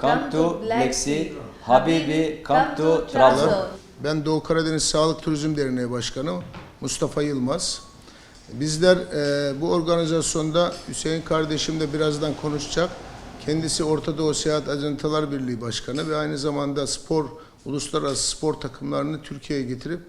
Come to Sea, Habibi, come to Trabzon. Ben Doğu Karadeniz Sağlık Turizm Derneği Başkanı Mustafa Yılmaz. Bizler e, bu organizasyonda Hüseyin kardeşim de birazdan konuşacak. Kendisi Orta Doğu Seyahat Ajantalar Birliği Başkanı ve aynı zamanda spor, uluslararası spor takımlarını Türkiye'ye getirip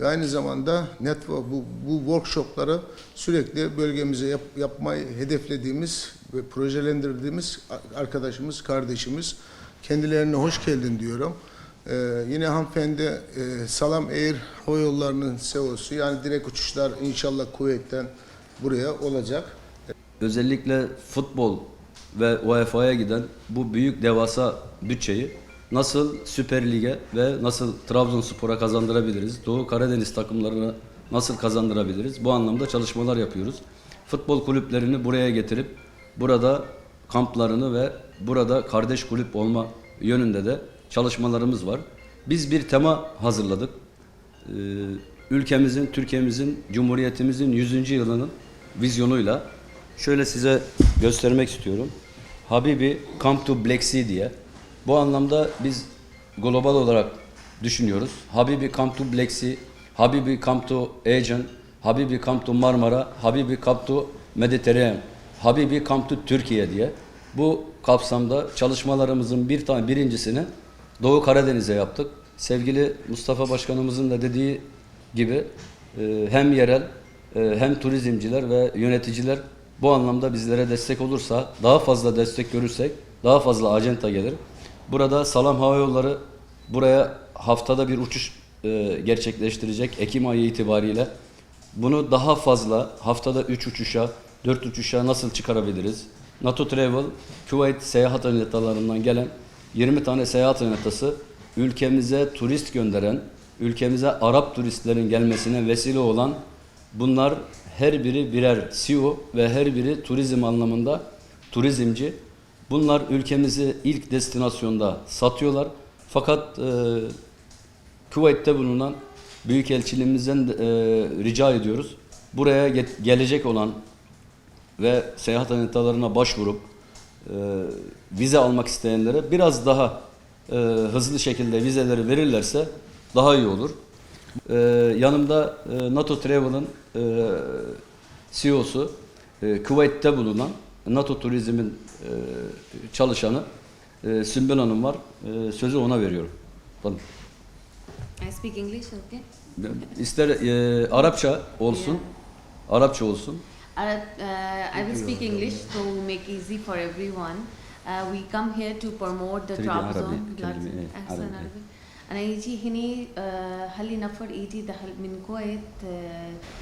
ve aynı zamanda network, bu, bu workshopları sürekli bölgemize yap, yapmayı hedeflediğimiz ve projelendirdiğimiz arkadaşımız, kardeşimiz. Kendilerine hoş geldin diyorum. Ee, yine hanımefendi e, Salam Air Hava Yolları'nın CEO'su yani direkt uçuşlar inşallah kuvvetten buraya olacak. Özellikle futbol ve UEFA'ya giden bu büyük devasa bütçeyi nasıl Süper Lig'e ve nasıl Trabzonspor'a kazandırabiliriz? Doğu Karadeniz takımlarına nasıl kazandırabiliriz? Bu anlamda çalışmalar yapıyoruz. Futbol kulüplerini buraya getirip burada kamplarını ve burada kardeş kulüp olma yönünde de çalışmalarımız var. Biz bir tema hazırladık. Ee, ülkemizin, Türkiye'mizin, Cumhuriyetimizin 100. yılının vizyonuyla şöyle size göstermek istiyorum. Habibi Come to Black Sea diye. Bu anlamda biz global olarak düşünüyoruz. Habibi Come to Black Sea, Habibi Come to Aegean, Habibi Come to Marmara, Habibi Come to Mediterranean, Habibi to Türkiye diye. Bu kapsamda çalışmalarımızın bir tane birincisini Doğu Karadeniz'e yaptık. Sevgili Mustafa Başkanımızın da dediği gibi e, hem yerel e, hem turizmciler ve yöneticiler bu anlamda bizlere destek olursa, daha fazla destek görürsek daha fazla acenta gelir. Burada Salam Hava Yolları buraya haftada bir uçuş e, gerçekleştirecek Ekim ayı itibariyle. Bunu daha fazla haftada 3 uçuşa, 4 uçuşa nasıl çıkarabiliriz? NATO Travel, Kuveyt seyahat anahtarlarından gelen 20 tane seyahat anahtarı ülkemize turist gönderen, ülkemize Arap turistlerin gelmesine vesile olan bunlar her biri birer CEO ve her biri turizm anlamında turizmci. Bunlar ülkemizi ilk destinasyonda satıyorlar. Fakat e, Kuveyt'te bulunan Büyükelçiliğimizden de, e, rica ediyoruz. Buraya gelecek olan ve seyahat haritalarına başvurup e, vize almak isteyenlere biraz daha e, hızlı şekilde vizeleri verirlerse daha iyi olur. E, yanımda e, NATO Travel'ın e, CEO'su, e, Kuveyt'te bulunan NATO Turizm'in e, çalışanı e, Sümbül Hanım var. E, sözü ona veriyorum. Tamam. I speak English, okay? İster e, Arapça olsun, Arapça olsun. Arab, uh, I will speak English to make easy for everyone. Uh, we come here to promote the Three Trabzon. Arabic, Trabzon- كلمة إيه؟ أحسن عربي. Arabic. أنا يجي هني uh, هلي نفر يجي دخل من كويت uh,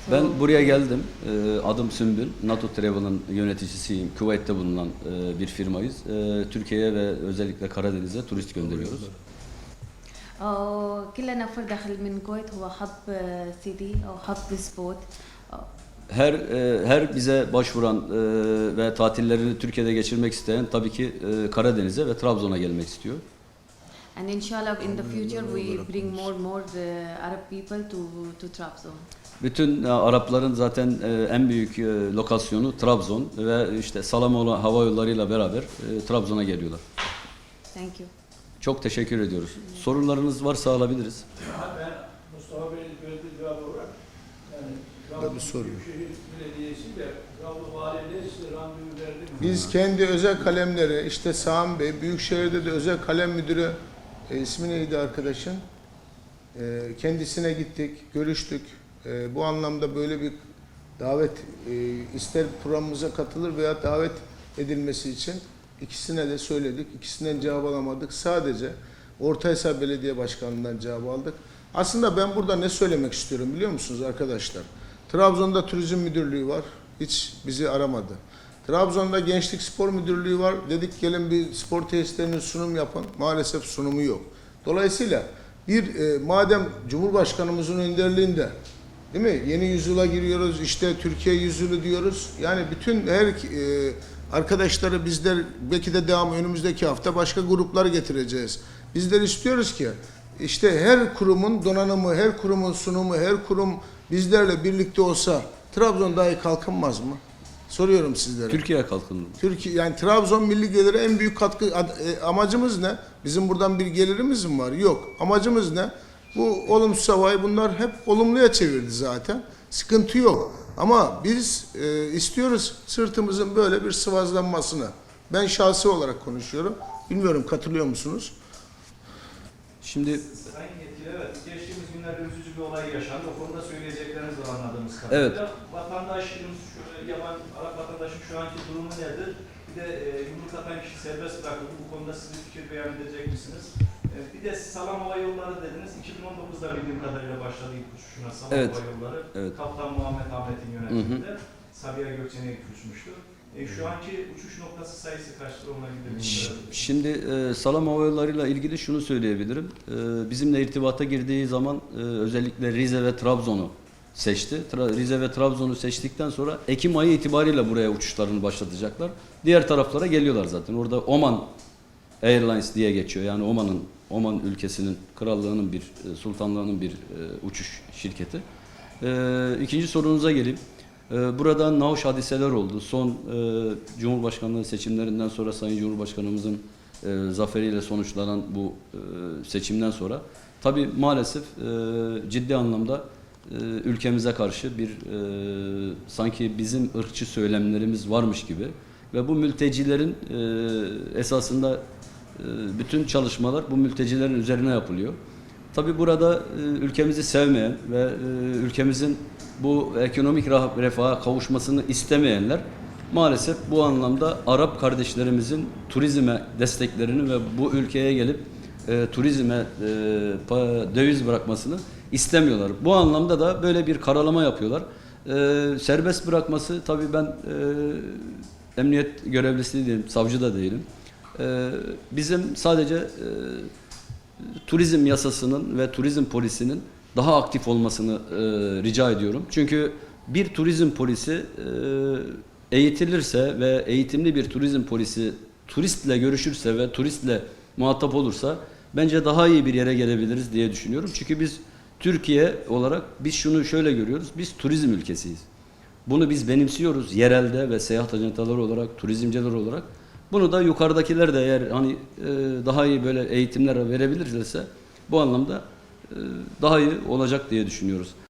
so- Ben buraya geldim. E, adım Sümbül. NATO Travel'ın yöneticisiyim. Kuveyt'te bulunan e, bir firmayız. E, Türkiye'ye ve özellikle Karadeniz'e turist gönderiyoruz. أو كل نفر دخل من كويت هو حب سيتي أو حب سبوت her e, her bize başvuran e, ve tatillerini Türkiye'de geçirmek isteyen tabii ki e, Karadeniz'e ve Trabzon'a gelmek istiyor. and inshallah in the future we bring more more uh, Arab people to to Trabzon. Bütün e, Arapların zaten e, en büyük e, lokasyonu Trabzon ve işte Salamoğlu Hava Yolları'yla beraber e, Trabzon'a geliyorlar. Thank you. Çok teşekkür ediyoruz. Sorularınız varsa alabiliriz. Ben Mustafa Bey'in söylediği cevap olarak yani Tabii soruyor. Büyükşehir Belediyesi de Trabzon Valiliği size randevu verdi mi? Biz kendi özel kalemleri işte Sami Bey, Büyükşehir'de de özel kalem müdürü e, ismi neydi arkadaşın? E, kendisine gittik, görüştük. E, bu anlamda böyle bir davet e, ister programımıza katılır veya davet edilmesi için ikisine de söyledik. İkisinden cevap alamadık. Sadece Ortahisar Belediye Başkanı'ndan cevap aldık. Aslında ben burada ne söylemek istiyorum biliyor musunuz arkadaşlar? Trabzon'da Turizm Müdürlüğü var. Hiç bizi aramadı. Trabzon'da Gençlik Spor Müdürlüğü var. Dedik gelin bir spor tesislerinin sunum yapın. Maalesef sunumu yok. Dolayısıyla bir e, madem Cumhurbaşkanımızın önderliğinde değil mi? Yeni yüzyıla giriyoruz. işte Türkiye yüzyılı diyoruz. Yani bütün her e, arkadaşları bizler belki de devam önümüzdeki hafta başka gruplar getireceğiz. Bizler istiyoruz ki işte her kurumun donanımı, her kurumun sunumu, her kurum bizlerle birlikte olsa Trabzon daha iyi kalkınmaz mı? Soruyorum sizlere. Türkiye kalkındı. Türkiye yani Trabzon milli geliri en büyük katkı ad- e, amacımız ne? Bizim buradan bir gelirimiz mi var? Yok. Amacımız ne? Bu olumsuz havayı bunlar hep olumluya çevirdi zaten. Sıkıntı yok. Ama biz e, istiyoruz sırtımızın böyle bir sıvazlanmasını. Ben şahsi olarak konuşuyorum. Bilmiyorum katılıyor musunuz? Şimdi Sayın Yetkili, evet. Geçtiğimiz günlerde üzücü bir olay yaşandı. O konuda söyleyecekleriniz var anladığımız kadarıyla. Evet. Vatandaşın, şu, yabancı, Arap vatandaşın şu anki durumu nedir? Bir de e, yumruk atan kişi serbest bırakıldı. Bu konuda siz bir fikir beyan edecek misiniz? E, bir de Salam Hava Yolları dediniz. 2019'da bildiğim kadarıyla başladı ilk uçuşuna Salam Evet. Hava Yolları. Evet. Kaptan Muhammed Ahmet'in yönetiminde. Sabiha Gökçen'e ilk uçmuştu. E, şu anki uçuş noktası sayısı kaçtır ona gidelim. Şimdi e, Salam Hava Yolları'yla ilgili şunu söyleyebilirim. E, bizimle irtibata girdiği zaman e, özellikle Rize ve Trabzon'u seçti. Tra- Rize ve Trabzon'u seçtikten sonra Ekim ayı itibariyle buraya uçuşlarını başlatacaklar. Diğer taraflara geliyorlar zaten. Orada Oman Airlines diye geçiyor. Yani Oman'ın Oman ülkesinin krallığının bir e, sultanlığının bir e, uçuş şirketi. E, ikinci sorunuza geleyim. E, burada nahoş hadiseler oldu. Son e, Cumhurbaşkanlığı seçimlerinden sonra Sayın Cumhurbaşkanımızın e, zaferiyle sonuçlanan bu e, seçimden sonra tabi maalesef ciddi anlamda ülkemize karşı bir sanki bizim ırkçı söylemlerimiz varmış gibi ve bu mültecilerin esasında bütün çalışmalar bu mültecilerin üzerine yapılıyor. Tabi burada e, ülkemizi sevmeyen ve e, ülkemizin bu ekonomik refaha kavuşmasını istemeyenler maalesef bu anlamda Arap kardeşlerimizin turizme desteklerini ve bu ülkeye gelip e, turizme döviz bırakmasını istemiyorlar. Bu anlamda da böyle bir karalama yapıyorlar. Serbest bırakması tabii ben emniyet görevlisi değilim, savcı da değilim. Bizim sadece turizm yasasının ve turizm polisinin daha aktif olmasını e, rica ediyorum. Çünkü bir turizm polisi e, eğitilirse ve eğitimli bir turizm polisi turistle görüşürse ve turistle muhatap olursa bence daha iyi bir yere gelebiliriz diye düşünüyorum. Çünkü biz Türkiye olarak biz şunu şöyle görüyoruz. Biz turizm ülkesiyiz. Bunu biz benimsiyoruz yerelde ve seyahat ajantaları olarak, turizmciler olarak. Bunu da yukarıdakiler de eğer hani e, daha iyi böyle eğitimler verebilirlerse bu anlamda e, daha iyi olacak diye düşünüyoruz.